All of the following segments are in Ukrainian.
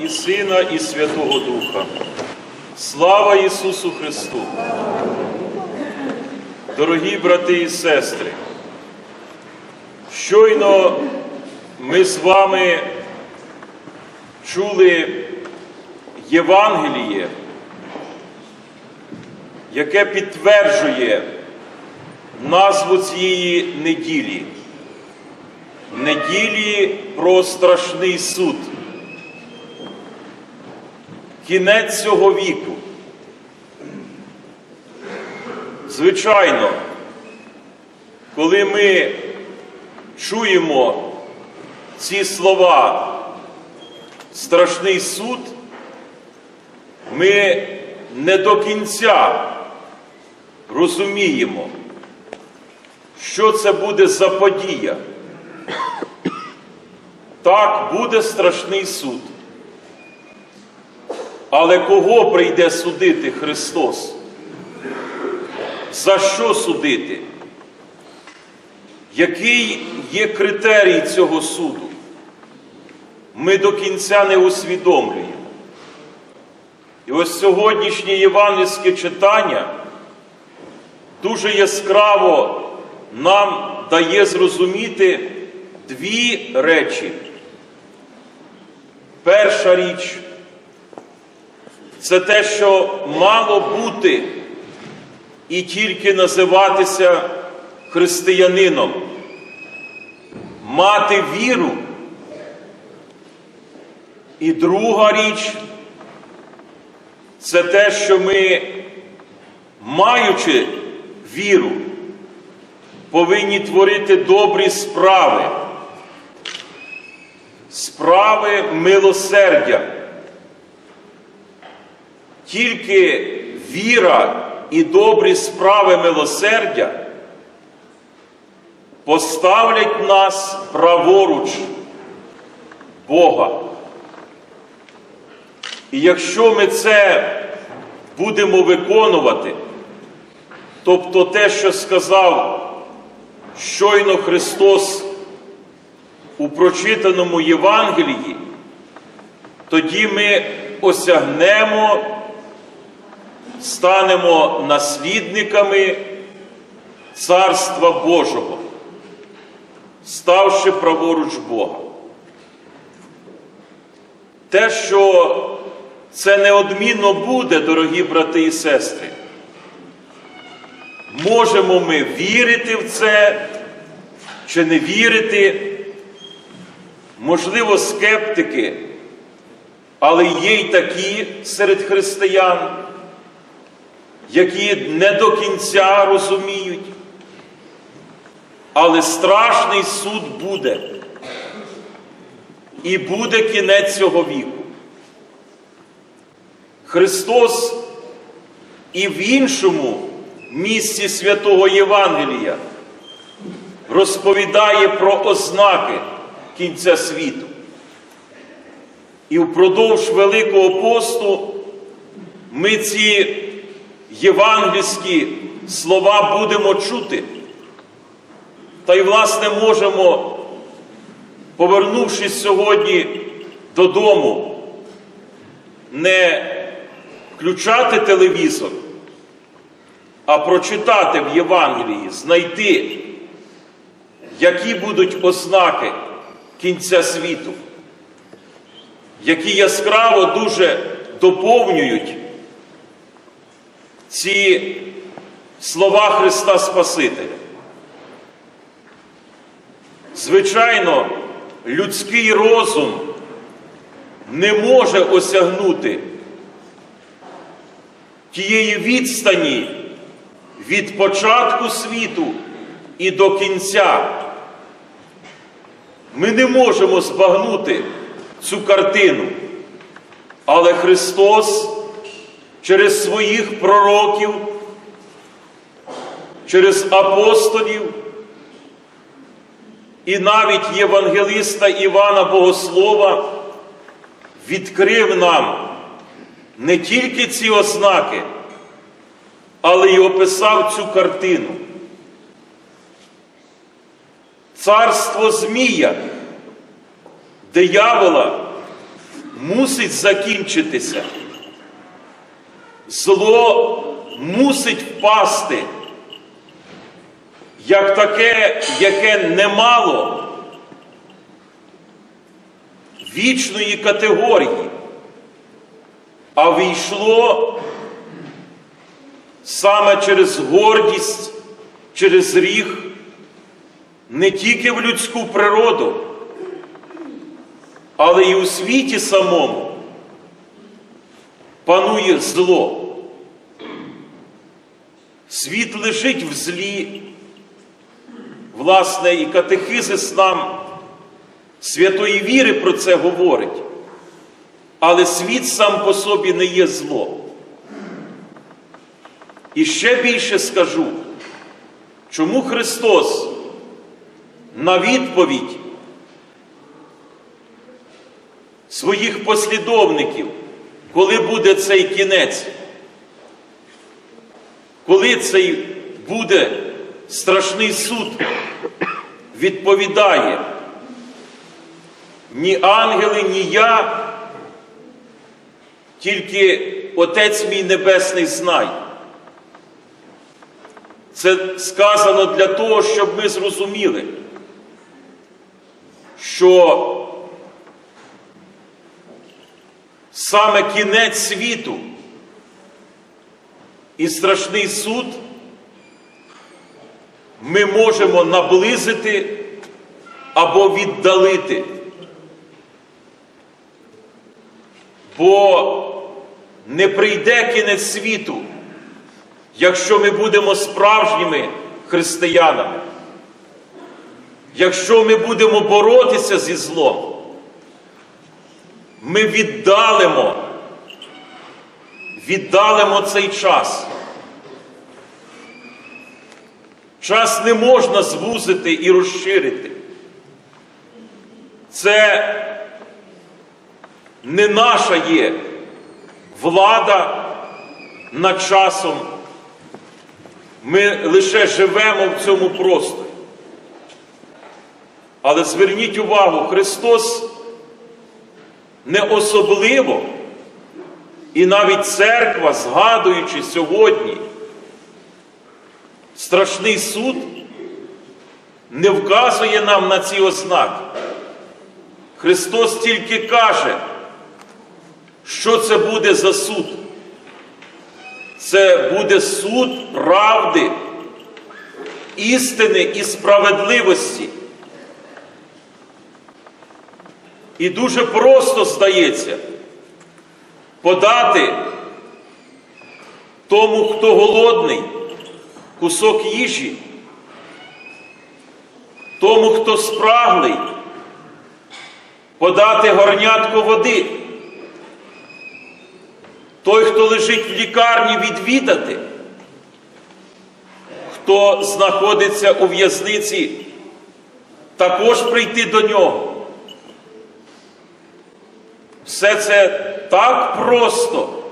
і Сина, і Святого Духа. Слава Ісусу Христу! Дорогі брати і сестри, щойно ми з вами чули Євангеліє, яке підтверджує назву цієї неділі. Неділі про страшний суд. Кінець цього віку. Звичайно, коли ми чуємо ці слова страшний суд, ми не до кінця розуміємо, що це буде за подія. Так, буде страшний суд. Але кого прийде судити Христос? За що судити? Який є критерій цього суду? Ми до кінця не усвідомлюємо. І ось сьогоднішнє євангельське читання дуже яскраво нам дає зрозуміти дві речі. Перша річ це те, що мало бути і тільки називатися християнином, мати віру. І друга річ це те, що ми, маючи віру, повинні творити добрі справи, справи милосердя. Тільки віра і добрі справи милосердя поставлять нас праворуч Бога. І якщо ми це будемо виконувати, тобто те, що сказав щойно Христос у прочитаному Євангелії, тоді ми осягнемо, станемо наслідниками Царства Божого, ставши праворуч Бога. Те, що це неодмінно буде, дорогі брати і сестри, можемо ми вірити в це чи не вірити, можливо, скептики, але є й такі серед християн, які не до кінця розуміють, але страшний суд буде. І буде кінець цього віку. Христос і в іншому місці святого Євангелія розповідає про ознаки кінця світу. І впродовж Великого посту ми ці євангельські слова будемо чути. Та й, власне, можемо, повернувшись сьогодні додому, не включати телевізор, а прочитати в Євангелії, знайти, які будуть ознаки кінця світу, які яскраво дуже доповнюють ці слова Христа Спасителя. Звичайно, людський розум не може осягнути тієї відстані від початку світу і до кінця. Ми не можемо збагнути цю картину, але Христос через своїх пророків, через апостолів і навіть євангелиста Івана Богослова відкрив нам не тільки ці ознаки, але й описав цю картину. Царство Змія, диявола мусить закінчитися. Зло мусить впасти, як таке, яке не мало вічної категорії, а війшло саме через гордість, через гріх, не тільки в людську природу, але і у світі самому панує зло. Світ лежить в злі, власне, і катехизис нам святої віри про це говорить. Але світ сам по собі не є зло. І ще більше скажу, чому Христос на відповідь своїх послідовників, коли буде цей кінець, коли цей буде страшний суд, відповідає, ні ангели, ні я, тільки Отець мій Небесний знає. Це сказано для того, щоб ми зрозуміли, що саме кінець світу. І страшний суд. Ми можемо наблизити або віддалити. Бо не прийде кінець світу, якщо ми будемо справжніми християнами, якщо ми будемо боротися зі злом, ми віддалимо, віддалимо цей час. Час не можна звузити і розширити. Це не наша є влада над часом. Ми лише живемо в цьому просторі. Але зверніть увагу, Христос не особливо, і навіть церква, згадуючи сьогодні страшний суд, не вказує нам на ці ознаки. Христос тільки каже, що це буде за суд. Це буде суд правди, істини і справедливості. І дуже просто здається подати тому, хто голодний, кусок їжі, тому, хто спраглий, подати горнятко води. Той, хто лежить в лікарні, відвідати, хто знаходиться у в'язниці, також прийти до нього. Все це так просто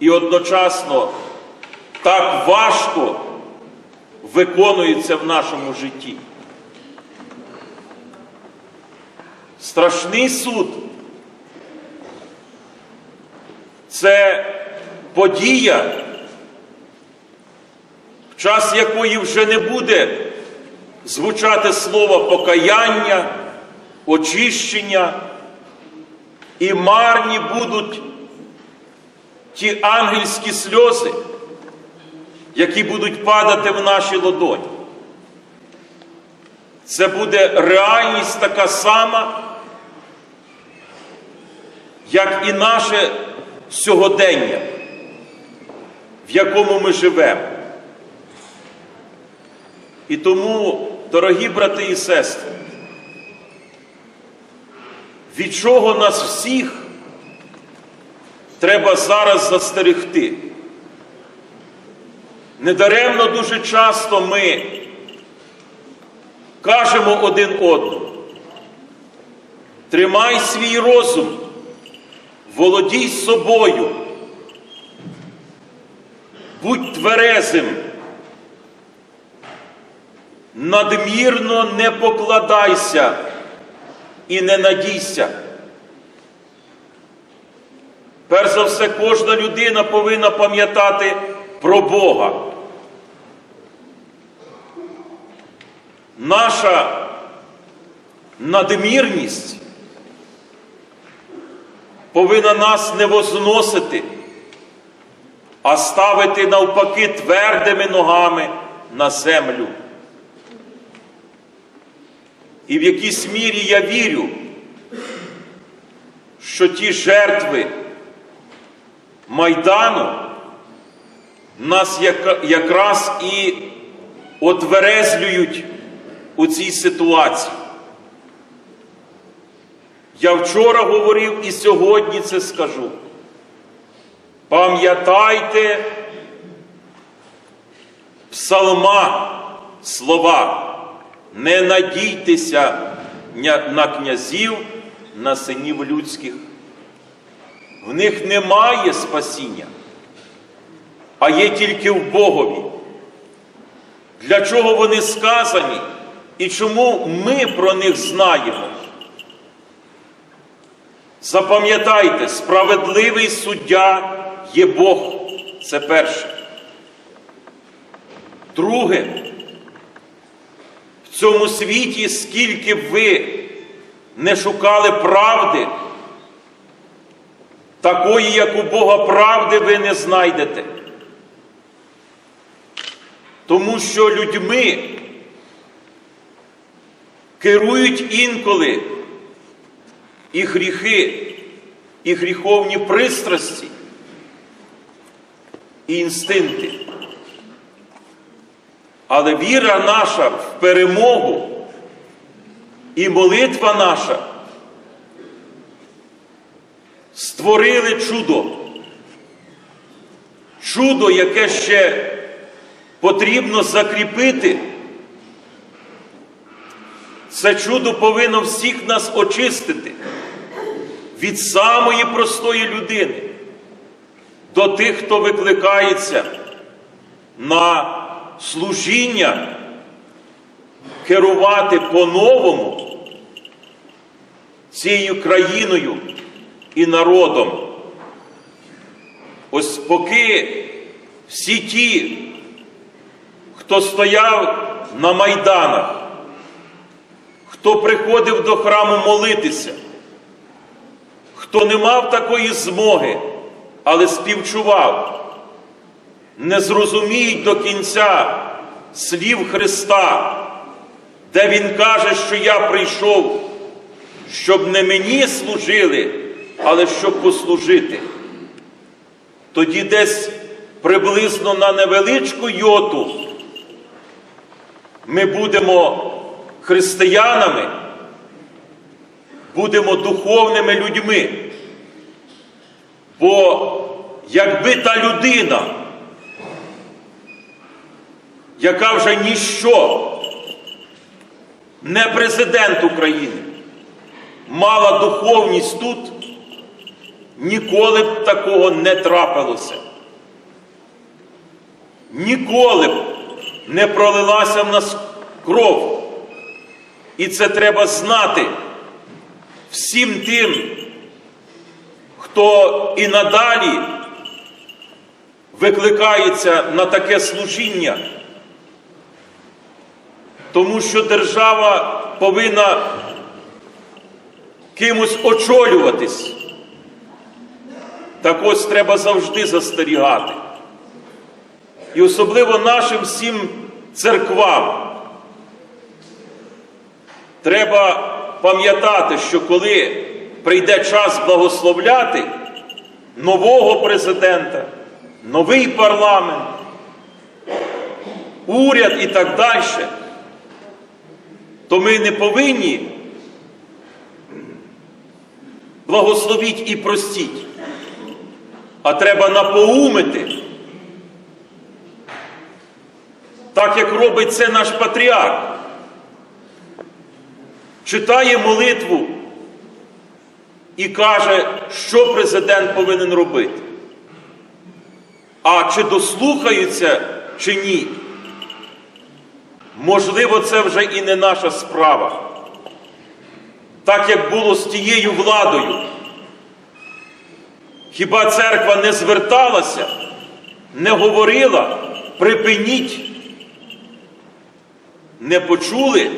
і одночасно так важко виконується в нашому житті. Страшний суд це подія, в час якої вже не буде звучати слово покаяння, очищення, і марні будуть ті ангельські сльози, які будуть падати в наші ладоні. Це буде реальність така сама, як і наше сьогодення, в якому ми живемо. І тому, дорогі брати і сестри, від чого нас всіх треба зараз застерегти? Недаремно дуже часто ми кажемо один одному, тримай свій розум, володій собою, будь тверезим, надмірно не покладайся і не надійся. перш за все, кожна людина повинна пам'ятати про Бога. Наша надмірність повинна нас не возносити, а ставити навпаки твердими ногами на землю. І в якійсь мірі я вірю, що ті жертви Майдану нас якраз і отверезлюють у цій ситуації. Я вчора говорив і сьогодні це скажу. Пам'ятайте псалма слова, не надійтеся на князів, на синів людських. В них немає спасіння, а є тільки в Богові. Для чого вони сказані і чому ми про них знаємо? Запам'ятайте, справедливий суддя є Бог. Це перше. Друге, цьому світі, скільки б ви не шукали правди, такої, як у Бога правди, ви не знайдете. Тому що людьми керують інколи і гріхи, і гріховні пристрасті, і інстинкти. Але віра наша в перемогу і молитва наша створили чудо. Чудо, яке ще потрібно закріпити. Це чудо повинно всіх нас очистити від самої простої людини до тих, хто викликається на служіння, керувати по-новому цією країною і народом. Ось поки всі ті, хто стояв на майданах, хто приходив до храму молитися, хто не мав такої змоги, але співчував, не зрозуміють до кінця слів Христа, де Він каже, що я прийшов, щоб не мені служили, але щоб послужити. Тоді десь приблизно на невеличку йоту ми будемо християнами, будемо духовними людьми. Бо якби та людина, яка вже ніщо, не президент України, мала духовність тут, ніколи б такого не трапилося. Ніколи б не пролилася в нас кров. І це треба знати всім тим, хто і надалі викликається на таке служіння. Тому що держава повинна кимось очолюватись. Так ось треба завжди застерігати. І особливо нашим всім церквам. Треба пам'ятати, що коли прийде час благословляти нового президента, новий парламент, уряд і так далі, то ми не повинні благословіть і простіть, а треба напоумити, так як робить це наш патріарх читає молитву і каже, що президент повинен робити. А чи дослухаються, чи ні? Можливо, це вже і не наша справа. Так як було з тією владою. Хіба церква не зверталася, не говорила, припиніть? Не почули,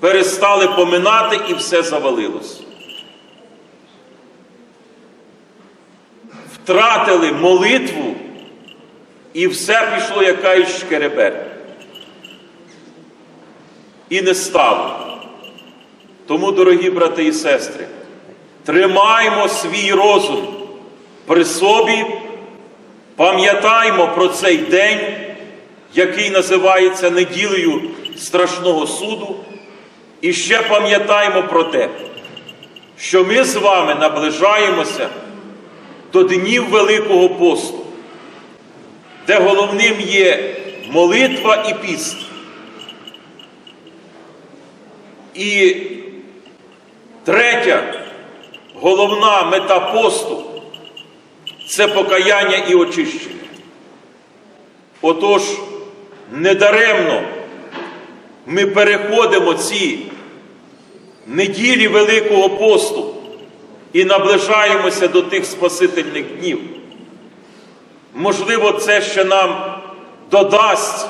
перестали поминати і все завалилось. Втратили молитву і все пішло якась шкеребер. І не стало. Тому, дорогі брати і сестри, тримаймо свій розум при собі, пам'ятаймо про цей день, який називається неділею страшного суду, і ще пам'ятаймо про те, що ми з вами наближаємося до днів Великого посту, де головним є молитва і піст. І третя головна мета посту це покаяння і очищення. Отож, недаремно ми переходимо ці неділі Великого посту і наближаємося до тих Спасительних днів. Можливо, це ще нам додасть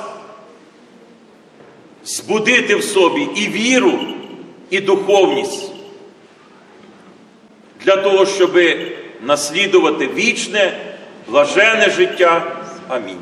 збудити в собі і віру, і духовність для того, щоб наслідувати вічне, блажене життя. Амінь.